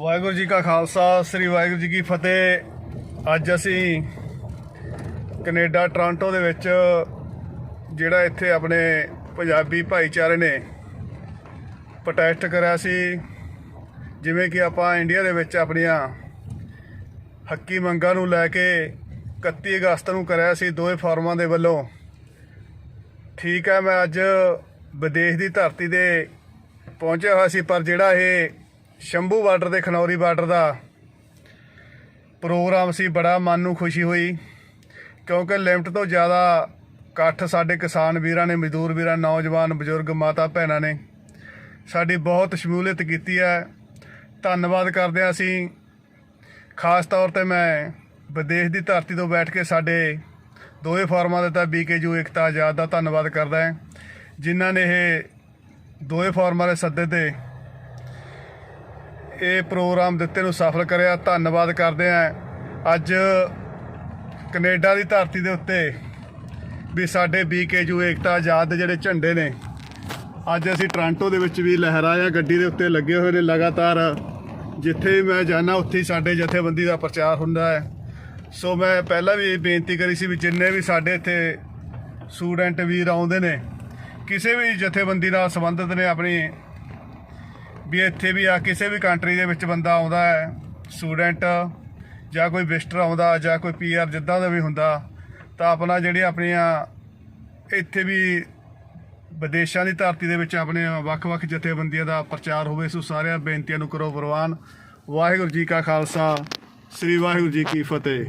ਵਾਹਿਗੁਰੂ ਜੀ ਕਾ ਖਾਲਸਾ, ਸ੍ਰੀ ਵਾਹਿਗੁਰੂ ਜੀ ਕੀ ਫਤਿਹ। ਅੱਜ ਅਸੀਂ ਕੈਨੇਡਾ, ਟੋਰਾਂਟੋ ਦੇ ਵਿੱਚ ਜਿਹੜਾ ਇੱਥੇ ਆਪਣੇ ਪੰਜਾਬੀ ਭਾਈਚਾਰੇ ਨੇ ਪ੍ਰੋਟੈਸਟ ਕਰਿਆ ਸੀ। ਜਿਵੇਂ ਕਿ ਆਪਾਂ ਇੰਡੀਆ ਦੇ ਵਿੱਚ ਆਪਣੀਆਂ ਹੱਕੀ ਮੰਗਾਂ ਨੂੰ ਲੈ ਕੇ 31 ਅਗਸਤ ਨੂੰ ਕਰਿਆ ਸੀ ਦੋਵੇਂ ਫਾਰਮਾਂ ਦੇ ਵੱਲੋਂ। ਠੀਕ ਹੈ, ਮੈਂ ਅੱਜ ਵਿਦੇਸ਼ ਦੀ ਧਰਤੀ ਤੇ ਪਹੁੰਚਿਆ ਹੋਇਆ ਸੀ, ਪਰ ਜਿਹੜਾ ਇਹ ਸ਼ੰਭੂ ਬਾਰਡਰ ਤੇ ਖਨੌਰੀ ਬਾਰਡਰ ਦਾ ਪ੍ਰੋਗਰਾਮ ਸੀ, ਬੜਾ ਮਨ ਨੂੰ ਖੁਸ਼ੀ ਹੋਈ ਕਿਉਂਕਿ ਲਿਮਟ ਤੋਂ ਜ਼ਿਆਦਾ ਇਕੱਠ ਸਾਡੇ ਕਿਸਾਨ ਵੀਰਾਂ ਨੇ, ਮਜ਼ਦੂਰ ਵੀਰਾਂ, ਨੌਜਵਾਨ, ਬਜ਼ੁਰਗ, ਮਾਤਾ ਭੈਣਾਂ ਨੇ ਸਾਡੀ ਬਹੁਤ ਸ਼ਮੂਲੀਅਤ ਕੀਤੀ ਹੈ। ਧੰਨਵਾਦ ਕਰਦੇ ਹਾਂ ਅਸੀਂ। ਖਾਸ ਤੌਰ ਤੇ ਮੈਂ ਵਿਦੇਸ਼ ਦੀ ਧਰਤੀ ਤੋਂ ਬੈਠ ਕੇ ਸਾਡੇ ਦੋਵੇਂ ਫਾਰਮਾਂ ਦੇ ਤਾਂ ਬੀਕੇਯੂ ਇਕਤਾ ਆਜ਼ਾਦ ਦਾ ਧੰਨਵਾਦ ਕਰਦਾ ਹਾਂ। ਜਿਨ੍ਹਾਂ ਨੇ ਇਹ ਦੋਵੇਂ ਫਾਰਮਾਂ ਦੇ ਸੱਦੇ ਤੇ ਇਹ ਪ੍ਰੋਗਰਾਮ ਦਿੱਤੇ ਨੂੰ ਸਫਲ ਕਰਿਆ। ਧੰਨਵਾਦ ਕਰਦੇ ਹਾਂ। ਅੱਜ ਕੈਨੇਡਾ ਦੀ ਧਰਤੀ ਦੇ ਉੱਤੇ ਵੀ ਸਾਡੇ ਬੀਕੇਯੂ ਏਕਤਾ ਆਜ਼ਾਦ ਦੇ ਜਿਹੜੇ ਝੰਡੇ ਨੇ, ਅੱਜ ਅਸੀਂ ਟੋਰਾਂਟੋ ਦੇ ਵਿੱਚ ਵੀ ਲਹਿਰਾਇਆ ਗੱਡੀ ਦੇ ਉੱਤੇ ਲੱਗੇ ਹੋਏ ਨੇ ਲਗਾਤਾਰ। ਜਿੱਥੇ ਵੀ ਮੈਂ ਜਾਣਾ ਉੱਥੇ ਹੀ ਸਾਡੇ ਜਥੇਬੰਦੀ ਦਾ ਪ੍ਰਚਾਰ ਹੁੰਦਾ ਹੈ। ਸੋ ਮੈਂ ਪਹਿਲਾਂ ਵੀ ਇਹ ਬੇਨਤੀ ਕਰੀ ਸੀ ਵੀ ਜਿੰਨੇ ਵੀ ਸਾਡੇ ਇੱਥੇ ਸਟੂਡੈਂਟ ਵੀਰ ਆਉਂਦੇ ਨੇ, ਕਿਸੇ ਵੀ ਜਥੇਬੰਦੀ ਨਾਲ ਸੰਬੰਧਿਤ ਨੇ ਆਪਣੀ ਵੀ ਇੱਥੇ ਵੀ ਆ, ਕਿਸੇ ਵੀ ਕੰਟਰੀ ਦੇ ਵਿੱਚ ਬੰਦਾ ਆਉਂਦਾ ਹੈ ਸਟੂਡੈਂਟ ਜਾਂ ਕੋਈ ਵਿਜ਼ਟਰ ਆਉਂਦਾ, ਜਾਂ ਕੋਈ ਪੀਆਰ ਜਿੱਦਾਂ ਦਾ ਵੀ ਹੁੰਦਾ, ਤਾਂ ਆਪਣਾ ਜਿਹੜੇ ਆਪਣੀਆਂ ਇੱਥੇ ਵੀ ਵਿਦੇਸ਼ਾਂ ਦੀ ਧਰਤੀ ਦੇ ਵਿੱਚ ਆਪਣੇ ਵੱਖ-ਵੱਖ ਜਥੇਬੰਦੀਆਂ ਦਾ ਪ੍ਰਚਾਰ ਹੋਵੇ, ਸੋ ਸਾਰਿਆਂ ਬੇਨਤੀਆਂ ਨੂੰ ਕਰੋ ਪ੍ਰਵਾਨ। ਵਾਹਿਗੁਰੂ ਜੀ ਕਾ ਖਾਲਸਾ, ਸ੍ਰੀ ਵਾਹਿਗੁਰੂ ਜੀ ਕੀ ਫਤਿਹ।